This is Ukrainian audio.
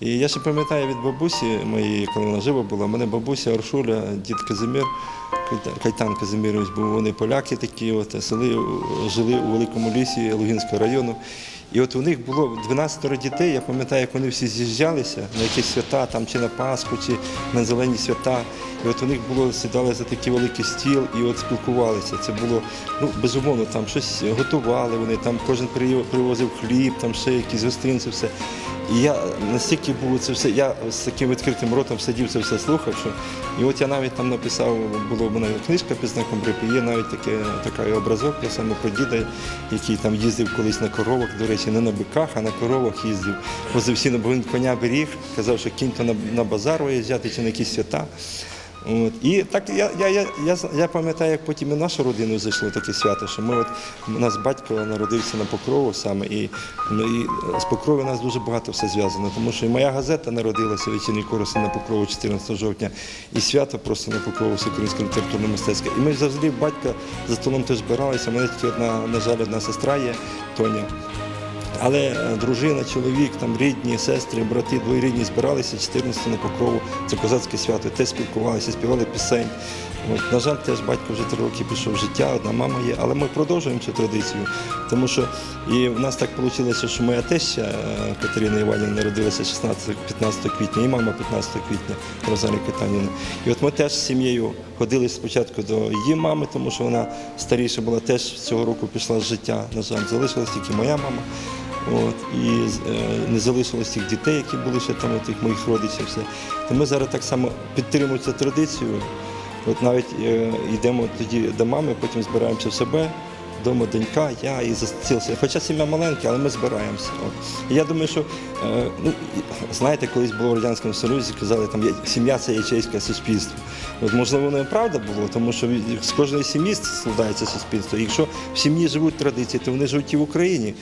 І я ще пам'ятаю від бабусі моєї, коли вона жива була, мене бабуся Аршуля, дід Казимир, Кайтан Казимирович був. Вони поляки такі, от, сели, жили у великому лісі Лугінського району. І от у них було 12 дітей, я пам'ятаю, як вони всі з'їжджалися на якісь свята, там чи на Пасху, чи на зелені свята. І от у них було сідали за такий великий стіл і от спілкувалися. Це було ну безумовно, там щось готували. Вони там кожен привозив хліб, там ще якісь гостинці, все. І я настільки був це все, я з таким відкритим ротом сидів це все слухав. Що... І от я навіть там написав, була в мене книжка під знаком грипу, є навіть таке, такий образок, я саме про діда, який там їздив колись на коровах, до речі, не на биках, а на коровах їздив. Возив всі, він коня беріг, казав, що кінь то на, на базар взяти чи на якісь свята. От. І так я, я, я, я, я пам'ятаю, як потім і нашу родину зайшло таке свято, що ми от у нас батько народився на Покрову саме, і, ну, і з Покрови у нас дуже багато все зв'язано, тому що і моя газета народилася вечірній короси на Покрову 14 жовтня, і свято просто на Покрову Всеукраїнське літературно-мистецьке. І ми завжди батька за столом теж збиралися. Мене тільки одна, на жаль, одна сестра є, Тоня. Але е, дружина, чоловік, там рідні, сестри, брати, двоюрідні збиралися 14 на покрову. Це козацьке свято, теж спілкувалися, співали пісень. От, на жаль, теж батько вже три роки пішов в життя, одна мама є, але ми продовжуємо цю традицію. Тому що і в нас так вийшло, що моя теща е, Катерина Іванівна народилася 16 15 квітня, і мама 15 квітня Розалія Катанівна. І от ми теж з сім'єю ходили спочатку до її мами, тому що вона старіша була, теж цього року пішла з життя. На жаль, залишилась тільки моя мама. От, і е, не залишилось тих дітей, які були ще там, тих моїх родичів. Все. То ми зараз так само підтримуємо цю традицію. От навіть е, йдемо тоді до мами, потім збираємося в себе. Дома донька, я і застілся. Хоча сім'я маленька, але ми збираємося. От. Я думаю, що е, ну, знаєте, колись було в Радянському Союзі, казали, там сім'я це ячейське суспільство. От, можливо, і правда було, тому що з кожної сім'ї складається суспільство. І якщо в сім'ї живуть традиції, то вони живуть і в Україні.